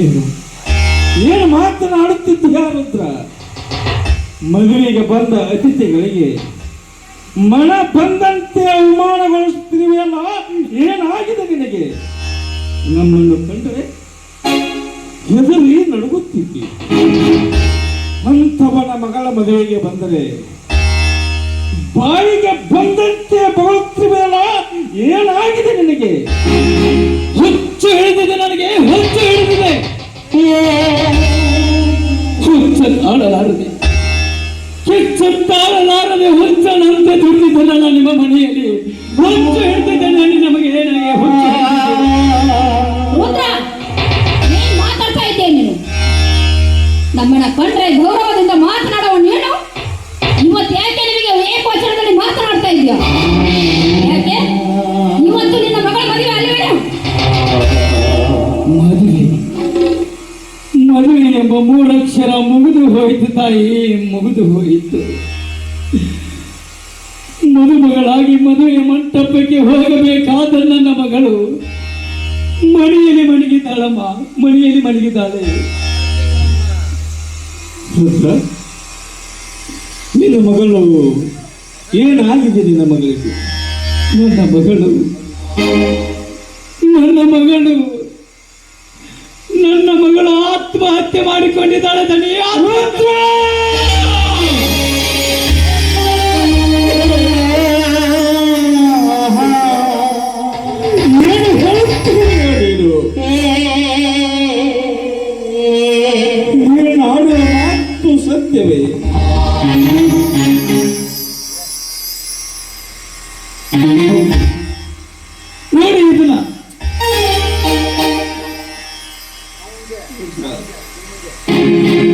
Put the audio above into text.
ಏನು? ಏನು ಮಾತನಾಡುತ್ತಿದ್ದು ಯಾರಂತ ಮಗುವಿಗೆ ಬಂದ ಅತಿಥಿಗಳಿಗೆ ಮನ ಬಂದಂತೆ ಅವಮಾನಗೊಳಿಸ್ತೀವಿಯಲ್ಲ ಏನಾಗಿದೆ ನಿನಗೆ? ನಮ್ಮನ್ನು ಕಂಡರೆ ಹೆದರಿ ನಡುಗುತ್ತಿದ್ದಿ. ಅಂಥವನ ಮಗಳ ಮದುವೆಗೆ ಬಂದರೆ ಬಾಯಿಗೆ ಬಂದಂತೆ ಬರುತ್ತಿವೆಯಲ್ಲ, ಏನಾಗಿದೆ ನಿನಗೆ? ಹುಚ್ಚು ಹುಚ್ಚ ಆಡಲಾರದೆ ಹುಚ್ಚ ತಾಳಲಾರದೆ ಹುಚ್ಚನಂತೆ ದುಡಿದಿದ್ದನಲ್ಲ ನಿಮ್ಮ ಮನೆಯಲ್ಲಿ. ಹುಚ್ಚು ಹಿಡಿದಿದ್ದೇನೆ ನಮಗೆ ಏನಾಗಿ ಹುಚ್ಚು ಮಾತಾಡ್ತಾ ಇದ್ದೆ ನೀನು? ನಮ್ಮನ್ನ ಕಂಡ್ರೆ ಗೌರವದಿಂದ ಎಂಬ ಮೂರಕ್ಷರ ಮುಗಿದು ಹೋಯಿತು ತಾಯಿ ಮುಗಿದು ಹೋಯಿತು. ಮದುಮಗಳಾಗಿ ಮದುವೆ ಮಂಟಪಕ್ಕೆ ಹೋಗಬೇಕಾದ ನನ್ನ ಮಗಳು ಮಣಿಯಲ್ಲಿ ಮಣಗಿದ್ದಾಳಮ್ಮ ಮಣಿಯಲ್ಲಿ ಮಣಗಿದ್ದಾಳೆ ನಿನ್ನ ಮಗಳು ಏನಾಗಿದೆ ನಿನ್ನ ಮಗಳಿಗೆ? ನನ್ನ ಮಗಳು ನನ್ನ ಮಗಳು ನನ್ನ ಮಗಳು. ಆತ್ಮಹತ್ಯೆ ಮಾಡಿಕೊಂಡಿದ್ದಾಳೆ ದಣಿ ಆತ್ಮಹತ್ಯೆ! Thank ಹೇಳುತ್ತೀಯ Yes.